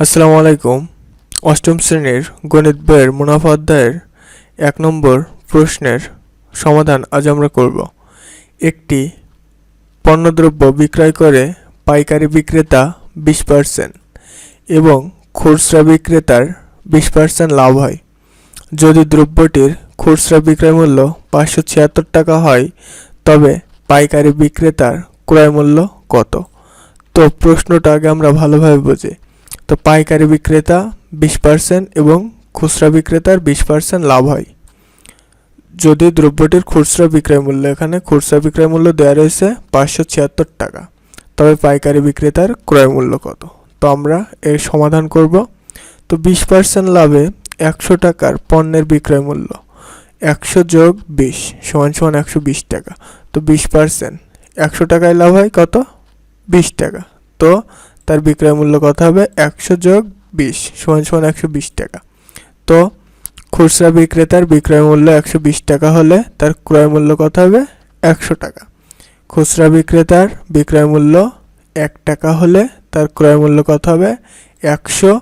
আসসালামু আলাইকুম। অষ্টম শ্রেণির গণিত বইয়ের মুনাফা অধ্যায়ের এক নম্বর প্রশ্নের সমাধান আজ আমরা করব। একটি পণ্যদ্রব্য বিক্রয় করে পাইকারি বিক্রেতা বিশ পার্সেন্ট এবং খুচরা বিক্রেতার বিশ পার্সেন্ট লাভ হয়। যদি দ্রব্যটির খুচরা বিক্রয় মূল্য পাঁচশো ছিয়াত্তর টাকা হয়, তবে পাইকারি বিক্রেতার ক্রয় মূল্য কত? তো প্রশ্নটা আগে আমরা ভালোভাবে বুঝি। তো পাইকারি বিক্রেতা বিশ পার্সেন্ট এবং খুচরা বিক্রেতার বিশ পার্সেন্ট লাভ হয়। যদি দ্রব্যটির খুচরা বিক্রয় মূল্য এখানে খুচরা বিক্রয় মূল্য দেওয়া রয়েছে পাঁচশো ছিয়াত্তর টাকা। তবে পাইকারি বিক্রেতার ক্রয় মূল্য কত? তো আমরা এর সমাধান করব। তো বিশ পার্সেন্ট লাভে একশো টাকার পণ্যের বিক্রয় মূল্য একশো যোগ বিশ সমান সমান একশো বিশ টাকা। তো বিশ পার্সেন্ট একশো টাকায় লাভ হয় কত? বিশ টাকা। তো তার বিক্রয় মূল্য কত হবে? একশো যোগ বিশ, সমান সমান একশো বিশ টাকা। তো খুচরা বিক্রেতার বিক্রয় মূল্য একশো বিশ টাকা হলে তার ক্রয় মূল্য কত হবে? একশো টাকা। খুচরা বিক্রেতার বিক্রয় মূল্য এক টাকা হলে তার ক্রয় মূল্য কত হবে? একশো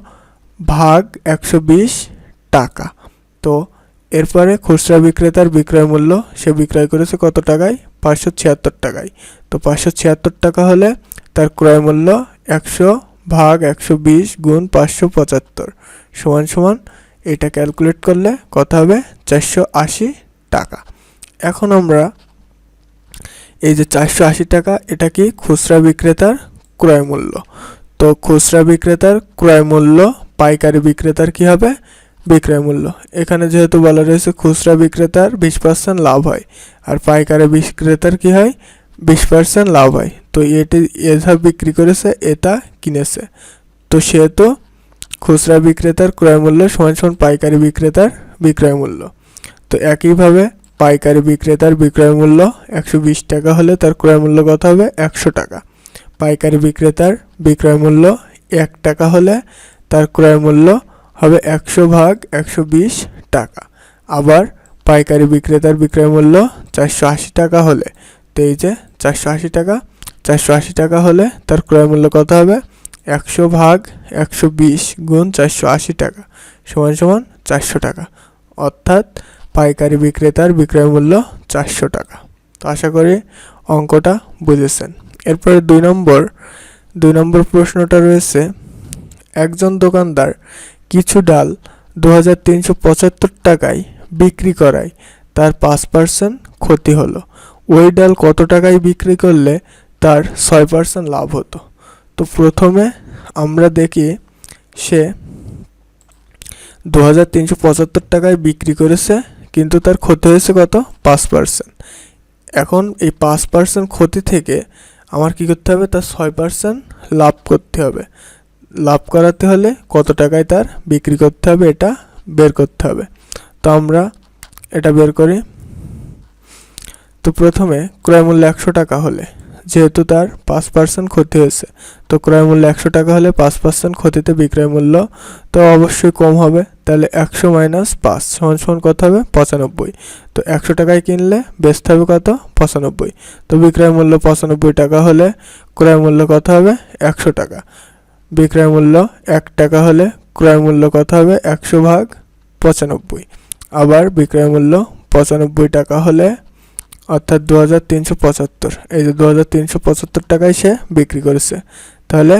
ভাগ একশো বিশ টাকা। তো এরপরে খুচরা বিক্রেতার বিক্রয় মূল্য, সে বিক্রয় করেছে কত টাকায়? পাঁচশো ছিয়াত্তর টাকায়। তো পাঁচশো ছিয়াত্তর টাকা হলে তার ক্রয় মূল্য একশো ভাগ একশো বিশ গুণ পাঁচশো পঁচাত্তর। সমান সমান এটা ক্যালকুলেট করলে কত হবে? চারশো আশি টাকা। এখন আমরা এই যে চারশো আশি টাকা, এটা কি খুচরা বিক্রেতার ক্রয় মূল্য? তো খুচরা বিক্রেতার ক্রয় মূল্য, পাইকারি বিক্রেতার কি হবে? বিক্রয় মূল্য। এখানে যেহেতু বলা রয়েছে খুচরা বিক্রেতার বিশ পার্সেন্ট লাভ হয়, আর পাইকারি বিক্রেতার কি হয়? বিশ পার্সেন্ট লাভ হয়। তো এটি এধা বিক্রি করেছে, এটা কিনেছে। তো সেহেতু খুচরা বিক্রেতার ক্রয় মূল্য সমান সমান পাইকারি বিক্রেতার বিক্রয় মূল্য। তো একইভাবে পাইকারি বিক্রেতার বিক্রয় মূল্য একশো বিশ টাকা হলে তার ক্রয় মূল্য কত হবে? একশো টাকা। পাইকারি বিক্রেতার বিক্রয় মূল্য এক টাকা হলে তার ক্রয় মূল্য হবে একশো ভাগ একশো বিশ টাকা। আবার পাইকারি বিক্রেতার বিক্রয় মূল্য চারশো আশি টাকা হলে। তো এই যে চারশো আশি টাকা চারশো আশি টাকা হলে তার ক্রয় মূল্য কত হবে? একশো ভাগ একশো বিশ গুণ চারশো আশি টাকা সমান সমান চারশো টাকা। অর্থাৎ পাইকারি বিক্রেতার বিক্রয় মূল্য চারশো টাকা। তো আশা করি অঙ্কটা বুঝেছেন। এরপরে দুই নম্বর দুই নম্বর প্রশ্নটা রয়েছে, একজন দোকানদার কিছু ডাল দু হাজার তিনশো পঁচাত্তর টাকায় বিক্রি করায়, তার পাঁচ পার্সেন্ট ক্ষতি হলো। ওই ডাল কত টাকায় বিক্রি করলে তার ছয় পার্সেন্ট লাভ হতো। তো প্রথমে আমরা দেখি সে দু হাজার তিনশো পঁচাত্তর টাকায় বিক্রি করেছে, কিন্তু তার ক্ষতি হয়েছে কত? পাঁচ পার্সেন্ট এখন এই পাঁচ পার্সেন্ট ক্ষতি থেকে আমার কি করতে হবে? তার ছয় পার্সেন্ট লাভ করতে হবে। লাভ করাতে হলে কত টাকায় তার বিক্রি করতে হবে? এটা বের করতে হবে। তো আমরা এটা বের করি। তো প্রথমে ক্রয় মূল্য একশো টাকা হলে। যেহেতু তার পাঁচ পার্সেন্ট ক্ষতি হয়েছে, তো ক্রয় মূল্য একশো টাকা হলে পাঁচ পার্সেন্ট ক্ষতিতে বিক্রয় মূল্য তো অবশ্যই কম হবে। তাহলে একশো মাইনাস পাঁচ সমান সমান কত হবে? পঁচানব্বই। তো একশো টাকায় কিনলে বেচতে হবে কত? পঁচানব্বই। তো বিক্রয় মূল্য পঁচানব্বই টাকা হলে ক্রয় মূল্য কত হবে? একশো টাকা। বিক্রয় মূল্য এক টাকা হলে ক্রয় মূল্য কত হবে? একশো ভাগ পঁচানব্বই। আবার বিক্রয় মূল্য পঁচানব্বই টাকা হলে অর্থাৎ দু হাজার তিনশো পঁচাত্তর। এই যে দু হাজার তিনশো পঁচাত্তর টাকায় সে বিক্রি করেছে। তাহলে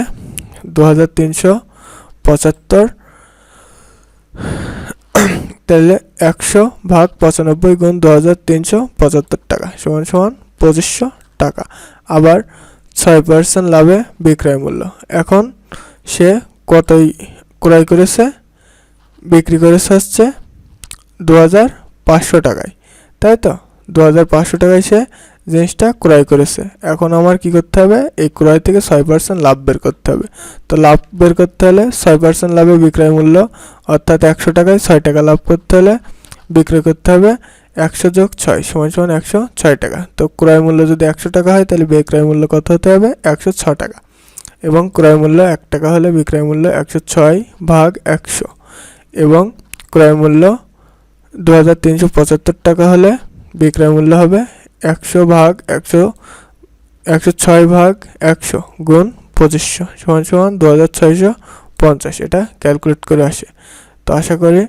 দু হাজার তিনশো পঁচাত্তর, তাহলে একশো ভাগ পঁচানব্বই গুণ দু হাজার তিনশো পঁচাত্তর টাকা, সমান সমান পঁচিশশো টাকা। আবার ছয় পার্সেন্ট লাভে বিক্রয় মূল্য। এখন সে কতই ক্রয় করেছে? বিক্রি করেছে হচ্ছে দু হাজার পাঁচশো টাকায়। তাই তো? দু হাজার পাঁচশো টাকায় সে জিনিসটা ক্রয় করেছে। এখন আমার কি করতে হবে? এই ক্রয় থেকে ছয় পার্সেন্ট লাভ বের করতে হবে। তো লাভ বের করতে হলে ছয় পার্সেন্ট লাভে বিক্রয় মূল্য, অর্থাৎ একশো টাকায় ছয় টাকা লাভ করতে হলে বিক্রয় করতে হবে একশো যোগ ছয়, সমান সমান একশো ছয় টাকা। তো ক্রয় মূল্য যদি একশো টাকা হয়, তাহলে বিক্রয় মূল্য কত হতে হবে? একশো ছ টাকা। এবং ক্রয় মূল্য এক টাকা হলে বিক্রয় মূল্য একশো ছয় ভাগ একশো। এবং ক্রয় মূল্য দু হাজার তিনশো পঁচাত্তর টাকা হলে বিক্রয় মূল্য হবে একশো ভাগ একশো একশো ছয় ভাগ একশো গুণ পঁচিশশো সমান সমান দু হাজার ছয়শো পঞ্চাশ। এটা ক্যালকুলেট করে আসে। তো আশা করি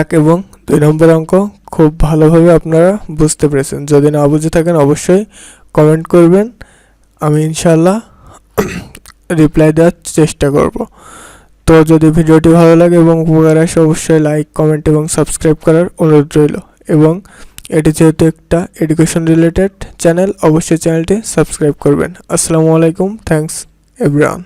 এক এবং দুই নম্বর অঙ্ক খুব ভালোভাবে আপনারা বুঝতে পেরেছেন। যদি না বুঝে থাকেন অবশ্যই কমেন্ট করবেন। আমি ইনশাল্লাহ রিপ্লাই দেওয়ার চেষ্টা করব। তো যদি ভিডিওটি ভালো লাগে এবং উপকার আসে, অবশ্যই লাইক কমেন্ট এবং সাবস্ক্রাইব করার অনুরোধ রইল। এবং এটি যেহেতু একটা এডুকেশন রিলেটেড চ্যানেল অবশ্যই চ্যানেলটি সাবস্ক্রাইব করবেন। আসসালামু আলাইকুম থ্যাংকস এভরিওয়ান